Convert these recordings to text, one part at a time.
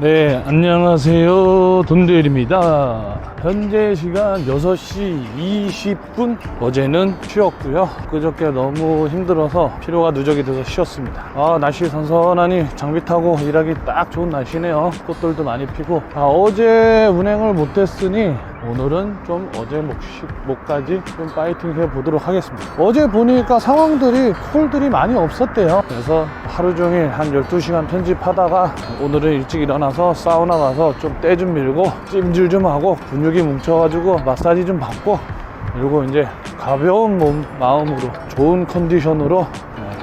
네, 안녕하세요. 돈데일입니다. 현재 시간 6시 20분. 어제는 쉬었고요. 그저께 너무 힘들어서 피로가 누적이 돼서 쉬었습니다. 아, 날씨 선선하니 장비 타고 일하기 딱 좋은 날씨네요. 꽃들도 많이 피고. 아, 어제 운행을 못했으니 오늘은 좀 어제 목까지 좀 파이팅 해 보도록 하겠습니다. 어제 보니까 상황들이 콜들이 많이 없었대요. 그래서 하루 종일 한 12시간 편집하다가 오늘은 일찍 일어나서 사우나 가서 좀 때 좀 밀고 찜질 좀 하고 근육이 뭉쳐가지고 마사지 좀 받고 그리고 이제 가벼운 몸, 마음으로 좋은 컨디션으로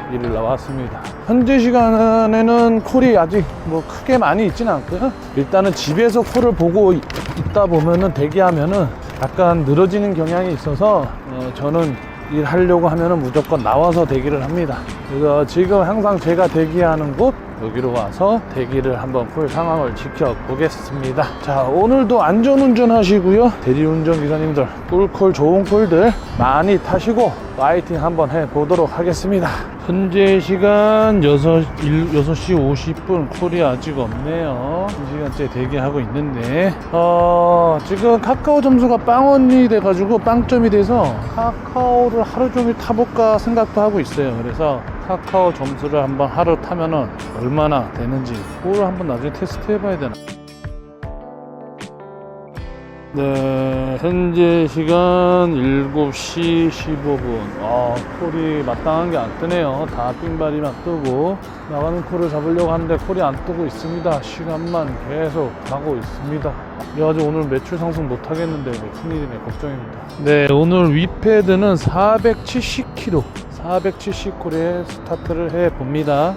네, 일을 나왔습니다. 현재 시간에는 콜이 아직 뭐 크게 많이 있지는 않고요. 일단은 집에서 콜을 보고 있- 있다 보면은 대기하면은 약간 늘어지는 경향이 있어서 어, 저는 일하려고 하면은 무조건 나와서 대기를 합니다. 그래서 지금 항상 제가 대기하는 곳 여기로 와서 대기를 한번 콜 상황을 지켜보겠습니다. 자, 오늘도 안전운전 하시고요. 대리운전 기사님들 꿀콜 좋은 콜들 많이 타시고 파이팅 한번 해보도록 하겠습니다. 현재 시간 6, 6시 50분 콜이 아직 없네요. 이 시간째 대기하고 있는데 어, 지금 카카오 점수가 빵원이 돼가지고 빵점이 돼서 카카오를 하루 종일 타볼까 생각도 하고 있어요. 그래서 카카오 점수를 한번 하루 타면은 얼마나 되는지 그걸 한번 나중에 테스트 해봐야 되나. 네, 현재 시간 7시 15분. 아, 콜이 마땅한 게 안 뜨네요. 다 삥바리만 뜨고. 나가는 콜을 잡으려고 하는데 콜이 안 뜨고 있습니다. 시간만 계속 가고 있습니다. 그래가지고 오늘 매출 상승 못 하겠는데 이거 큰일이네. 걱정입니다. 네, 오늘 위패드는 470kg. 470콜에 스타트를 해 봅니다.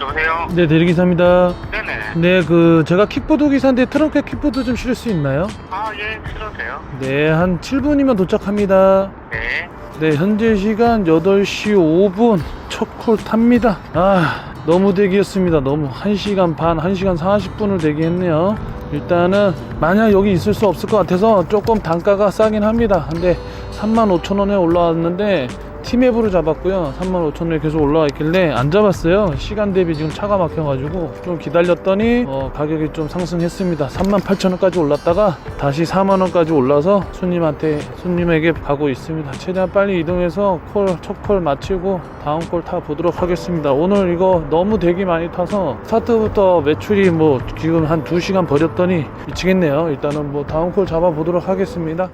여보세요? 네, 대리기사입니다. 네네. 네, 그, 제가 킥보드 기사인데 트렁크에 킥보드 좀 실을 수 있나요? 아, 예, 들어오세요. 네, 한 7분이면 도착합니다. 네. 네, 현재 시간 8시 5분 첫 콜 탑니다. 아, 너무 대기했습니다. 너무 1시간 반, 1시간 40분을 대기했네요. 일단은 만약 여기 있을 수 없을 것 같아서 조금 단가가 싸긴 합니다. 근데 35,000원에 올라왔는데 티맵으로 잡았고요. 35,000원에 계속 올라와 있길래 안 잡았어요. 시간 대비 지금 차가 막혀가지고 좀 기다렸더니 어, 가격이 좀 상승했습니다. 38,000원까지 올랐다가 다시 4만원까지 올라서 손님한테 손님에게 가고 있습니다. 최대한 빨리 이동해서 콜 첫 콜 마치고 다음 콜 타 보도록 하겠습니다. 오늘 이거 너무 대기 많이 타서 스타트부터 매출이 뭐 지금 한 2시간 버렸더니 미치겠네요. 일단은 뭐 다음 콜 잡아 보도록 하겠습니다.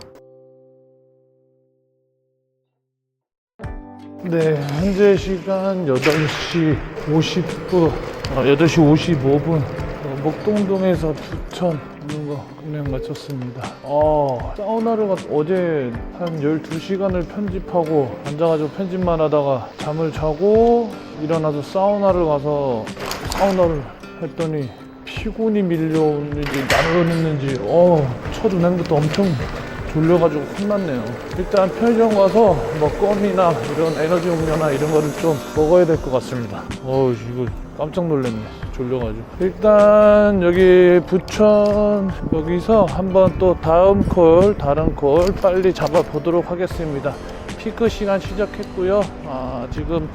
네, 현재 시간 8시 50분, 어, 8시 55분, 어, 목동동에서 부천 오는 거 운행 마쳤습니다. 어, 사우나를 갔, 어제 한 12시간을 편집하고 앉아가지고 편집만 하다가 잠을 자고 일어나서 사우나를 가서 사우나를 했더니 피곤이 밀려오는지 나르는지 어, 첫 운행부터 엄청 졸려가지고 혼났네요. 일단 편의점 가서 뭐 껌이나 이런 에너지 음료나 이런 거를 좀 먹어야 될 것 같습니다. 어우 이거 깜짝 놀랐네. 졸려가지고. 일단 여기 부천 여기서 한번 또 다음 콜 다른 콜 빨리 잡아보도록 하겠습니다. 피크 시간 시작했고요. 아 지금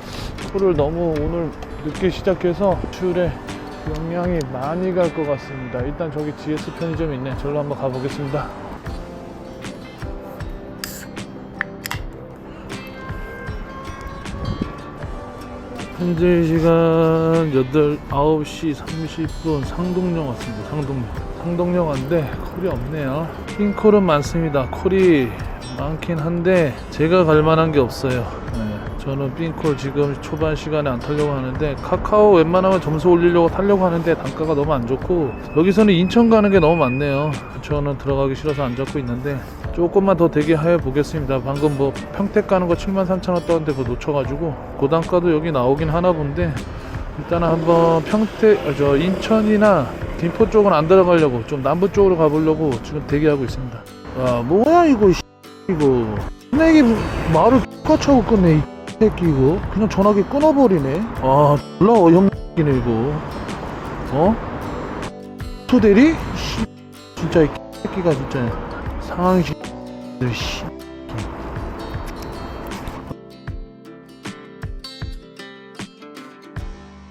콜을 너무 오늘 늦게 시작해서 출에 영향이 많이 갈 것 같습니다. 일단 저기 GS 편의점 있네. 절로 한번 가보겠습니다. 현재 시간 8, 9시 30분 상동령 왔습니다. 상동령. 상동령 왔는데 콜이 없네요. 핑콜은 많습니다. 콜이 많긴 한데 제가 갈 만한 게 없어요. 네, 저는 핑콜 지금 초반 시간에 안 타려고 하는데 카카오 웬만하면 점수 올리려고 타려고 하는데 단가가 너무 안 좋고 여기서는 인천 가는 게 너무 많네요. 저는 들어가기 싫어서 안 잡고 있는데 조금만 더 대기해 보겠습니다. 방금 뭐 평택 가는 거 73,000원 떴는데 그거 놓쳐가지고 고단가도 여기 나오긴 하나 본데 일단은 한번 평택 아, 저 인천이나 김포 쪽은 안 들어가려고 좀 남부 쪽으로 가보려고 지금 대기하고 있습니다. 아 뭐야 이거 씨, 이거 내기 말을 까차고 끝내 이 새끼 이거 그냥 전화기 끊어버리네. 아 졸라 어이없네 이거 어? 토대리? 씨, 진짜 이 새끼가 진짜 상황이 씨.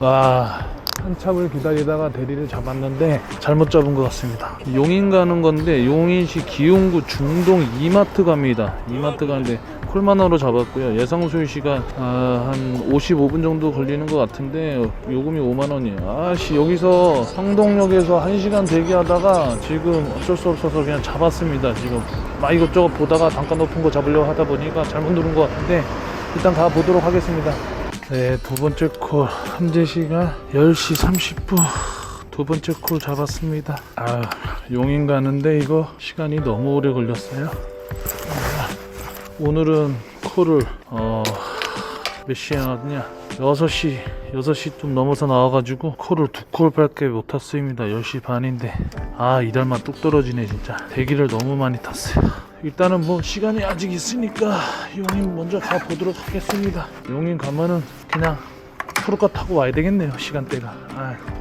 와 한참을 기다리다가 대리를 잡았는데 잘못 잡은 것 같습니다. 용인 가는 건데 용인시 기흥구 중동 이마트 갑니다. 이마트 가는데 콜마너로 잡았고요. 예상 소요 시간 아, 한 55분 정도 걸리는 것 같은데 요금이 5만 원이에요. 아씨 여기서 성동역에서 1시간 대기하다가 지금 어쩔 수 없어서 그냥 잡았습니다. 지금 막 이것저것 보다가 단가 높은 거 잡으려고 하다 보니까 잘못 누른 것 같은데 일단 가 보도록 하겠습니다. 네, 두 번째 콜 현재 시간 10시 30분 두 번째 콜 잡았습니다. 아, 용인 가는데 이거 시간이 너무 오래 걸렸어요. 오늘은 콜을 어, 몇 시에 나왔냐? 6시 6시 좀 넘어서 나와가지고 콜을 두 콜밖에 못 탔습니다. 10시 반인데 아 이달만 뚝 떨어지네 진짜 대기를 너무 많이 탔어요. 일단은 뭐 시간이 아직 있으니까 용인 먼저 가 보도록 하겠습니다. 용인 가면은 그냥 프로카 타고 와야 되겠네요 시간대가. 아휴.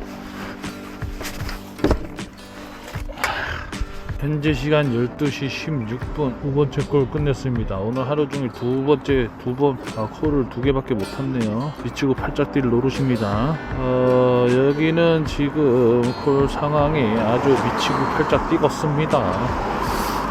현재 시간 12시 16분 두 번째 콜 끝냈습니다. 오늘 하루 종일 두 번째 두번 아, 콜을 두 개밖에 못 탔네요. 미치고 팔짝 뛸 노릇입니다. 어, 여기는 지금 콜 상황이 아주 미치고 팔짝 뛰었습니다.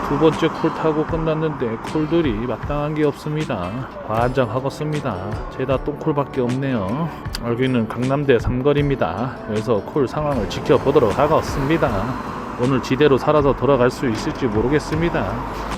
두 번째 콜 타고 끝났는데 콜들이 마땅한 게 없습니다. 환장하겠습니다. 죄다 똥콜밖에 없네요. 여기는 강남대 삼거리입니다. 그래서 콜 상황을 지켜보도록 하겠습니다. 오늘 지대로 살아서 돌아갈 수 있을지 모르겠습니다.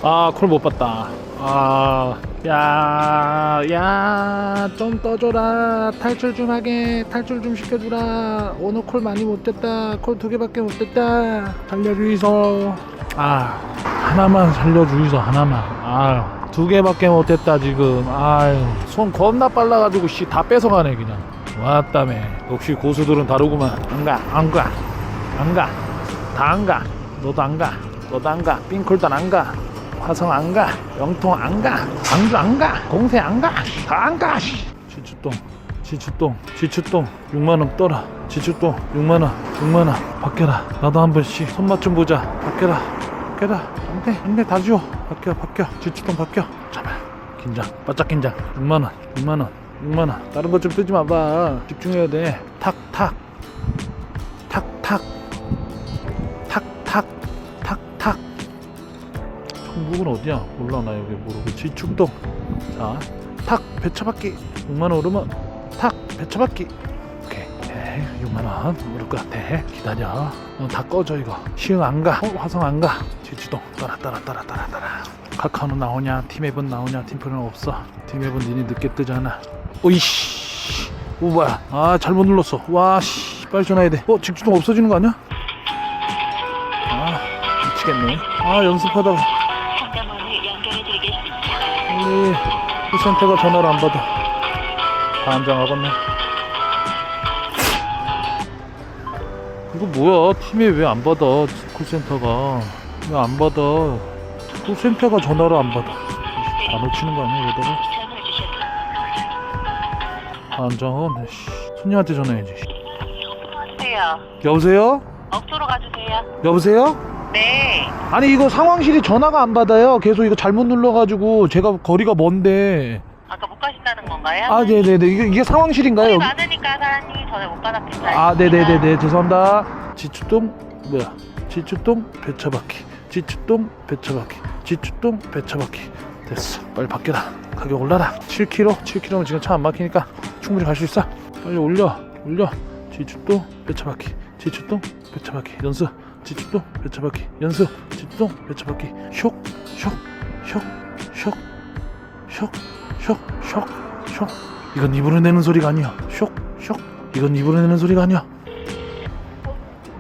아, 콜 못 봤다. 아, 야, 야, 좀 떠줘라. 탈출 좀 하게. 탈출 좀 시켜주라. 오늘 콜 많이 못 됐다. 콜 두 개밖에 못 됐다. 살려주이소. 아, 하나만 살려주이소. 하나만. 아, 두 개밖에 못 됐다 지금. 아유, 손 겁나 빨라가지고 씨 다 뺏어가네 그냥. 왔다며. 역시 고수들은 다르구만. 안 가, 안 가, 안 가. 다 안 가. 너도 안 가. 너도 안 가. 삥콜단 안 가. 화성 안 가. 영통 안 가. 광주 안 가. 공세 안 가. 다 안 가. 지추똥. 지추똥. 지추똥. 6만 원 떠라. 지추똥. 6만 원. 6만 원. 바뀌어라. 나도 한 번씩 손맛 좀 보자. 바뀌어라. 바뀌어라. 안 돼. 안 돼. 다 주워. 바뀌어. 바뀌어. 지추똥 바뀌어. 잠깐. 긴장. 바짝 긴장. 6만 원. 6만 원. 6만 원. 다른 것 좀 뜨지 마봐. 집중해야 돼. 탁 탁. 탁 중국은 어디야? 몰라 나 여기 모르고. 지축동. 자 탁 배차받기. 6만원 오르면 탁 배차받기. 오케이. 에이 6만원. 오를 것 같아. 기다려. 어, 다 꺼져 이거. 시흥 안가. 어, 화성 안가. 지축동. 따라 따라 따라 따라 따라. 카카오는 나오냐? 팀앱은 나오냐? 팀플은 없어. 팀앱은 니네 늦게 뜨잖아. 오이씨. 오 뭐야 아 잘못 눌렀어. 와씨. 빨리 전화해야 돼어 직주동 없어지는 거 아니야? 아 미치겠네. 아 연습하다가 연결해드리겠습니다. 빨리 콜센터가 전화를 안 받아 반장하겠네 이거 뭐야 팀에 왜안 받아 콜센터가 왜 안 받아 콜센터가 전화를 안 받아 다 놓치는 거 아니야 이러다가 씨. 손님한테 전화해야지 여보세요. 여보세요? 억도로 가주세요. 여보세요? 네. 아니 이거 상황실이 전화가 안 받아요. 계속 이거 잘못 눌러가지고 제가 거리가 먼데. 아까 못 가신다는 건가요? 아 네네네 이게 이게 상황실인가요? 소리 많으니까 사장님이 전에 못 받았겠어요. 아 네네네네 죄송합니다. 지추동 뭐야? 지추동 배차바퀴. 지추동 배차바퀴. 지추동 배차바퀴. 됐어. 빨리 바뀌라. 가격 올라라. 7kg. 7kg면 지금 차 안 막히니까 충분히 갈 수 있어. 빨리 올려. 올려. 지추동 배차바퀴. 지추동 배차바퀴. 연수. 지치동 배차바퀴 연습 지치동 배차바퀴 쇽쇽쇽쇽쇽쇽쇽 이건 입으로 내는 소리가 아니야 쇽쇽 이건 입으로 내는 소리가 아니야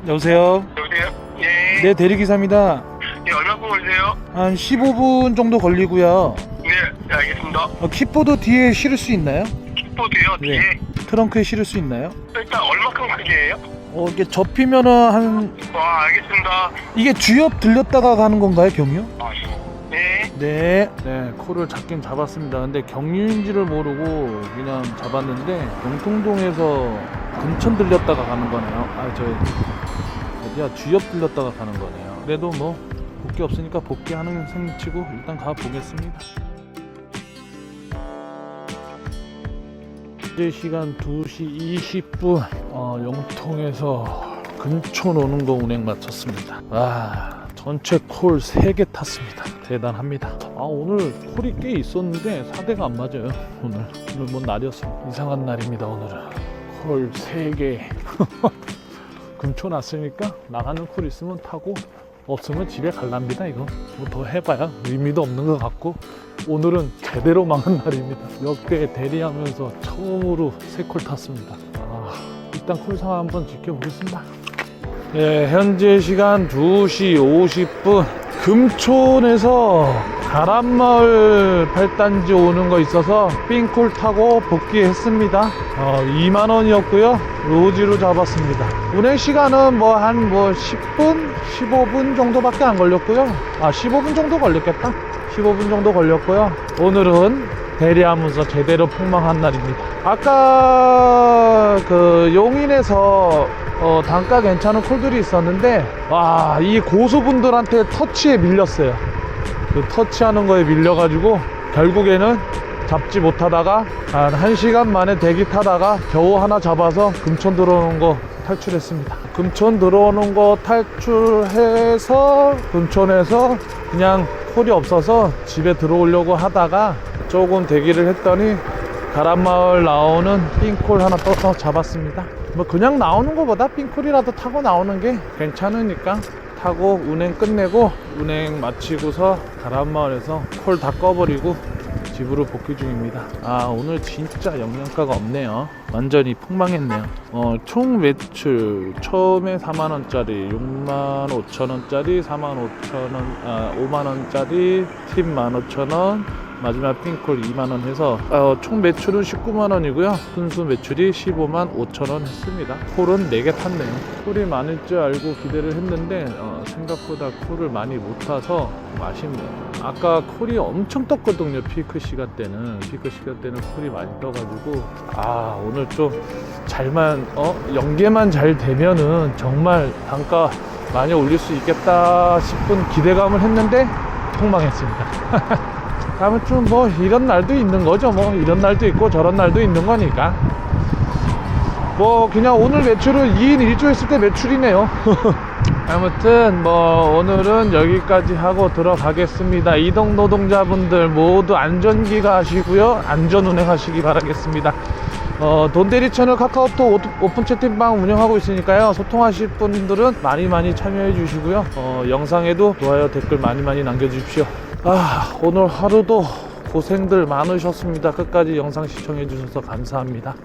여보세요 여보세요 예. 네 대리기사입니다 예, 얼마 걸리세요? 한 15분 정도 걸리고요 네, 네, 알겠습니다. 어, 킥보드 뒤에 실을 수 있나요? 킥보드요, 네. 뒤에. 트렁크에 실을 수 있나요? 일단 얼마큼 크기예요? 어, 이게 접히면은 한 와, 알겠습니다. 이게 주엽 들렸다가 가는 건가요, 경유? 아, 네. 네. 네, 코를 잡긴 잡았습니다. 근데 경유인지를 모르고 그냥 잡았는데 영통동에서 금천 들렸다가 가는 거네요. 아, 저 어디야? 주엽 들렸다가 가는 거네요. 그래도 뭐 복귀 없으니까 복귀하는 셈치고 일단 가 보겠습니다. 현재 시간 2시 20분 어, 영통에서 근촌 오는 거 운행 마쳤습니다. 와 전체 콜 3개 탔습니다. 대단합니다. 아 오늘 콜이 꽤 있었는데 4대가 안 맞아요. 오늘 오늘 뭔 날이었어. 이상한 날입니다 오늘은. 콜 3개. 근촌 왔으니까 나가는 콜 있으면 타고 없으면 집에 갈랍니다 이거. 뭐 더 해봐야 의미도 없는 것 같고. 오늘은 제대로 망한 날입니다. 역대 대리하면서 처음으로 세 콜 탔습니다. 아, 일단 콜 상황 한번 지켜보겠습니다. 예, 현재 시간 2시 50분. 금촌에서 가람마을 팔단지 오는 거 있어서 삥콜 타고 복귀했습니다. 어, 2만 원이었고요. 로지로 잡았습니다. 운행 시간은 뭐한뭐 10분 15분 정도밖에 안 걸렸고요. 아 15분 정도 걸렸겠다. 15분 정도 걸렸고요. 오늘은 대리하면서 제대로 폭망한 날입니다. 아까 그 용인에서 어, 단가 괜찮은 콜들이 있었는데 와 이 고수분들한테 터치에 밀렸어요. 그 터치하는 거에 밀려가지고 결국에는 잡지 못하다가 한 1시간 만에 대기 타다가 겨우 하나 잡아서 금촌 들어오는 거 탈출했습니다. 금촌 들어오는 거 탈출해서 금촌에서 그냥 콜이 없어서 집에 들어오려고 하다가 조금 대기를 했더니 가람마을 나오는 삥콜 하나 떠서 잡았습니다. 뭐 그냥 나오는 것보다 삥콜이라도 타고 나오는 게 괜찮으니까 타고 운행 끝내고 운행 마치고서 가람마을에서 콜 다 꺼버리고 집으로 복귀 중입니다. 아 오늘 진짜 영양가가 없네요. 완전히 폭망했네요. 어, 총 매출 처음에 4만 원짜리, 6만 5천 원짜리, 4만 5천 원, 아 5만 원짜리, 팁 1만 5천 원, 마지막 핑콜 2만 원 해서 어, 총 매출은 19만 원이고요. 순수 매출이 15만 5천 원 했습니다. 콜은 4개 탔네요. 콜이 많을 줄 알고 기대를 했는데 어, 생각보다 콜을 많이 못 타서 좀 아쉽네요. 아까 콜이 엄청 떴거든요. 피크 시간 때는 피크 시간 때는 콜이 많이 떠가지고 아 오늘 좀 잘만 어 연계만 잘 되면은 정말 단가 많이 올릴 수 있겠다 싶은 기대감을 했는데 폭망했습니다. 아무튼 뭐 이런 날도 있는 거죠. 뭐 이런 날도 있고 저런 날도 있는 거니까. 뭐 그냥 오늘 매출은 2인 1조 했을 때 매출이네요. 아무튼 뭐 오늘은 여기까지 하고 들어가겠습니다. 이동 노동자분들 모두 안전기가 하시고요. 안전 운행 하시기 바라겠습니다. 어, 돈데리 채널 카카오톡 오- 오픈 채팅방 운영하고 있으니까요. 소통하실 분들은 많이 많이 참여해 주시고요. 어, 영상에도 좋아요 댓글 많이 많이 남겨 주십시오 아 오늘 하루도 고생들 많으셨습니다. 끝까지 영상 시청해 주셔서 감사합니다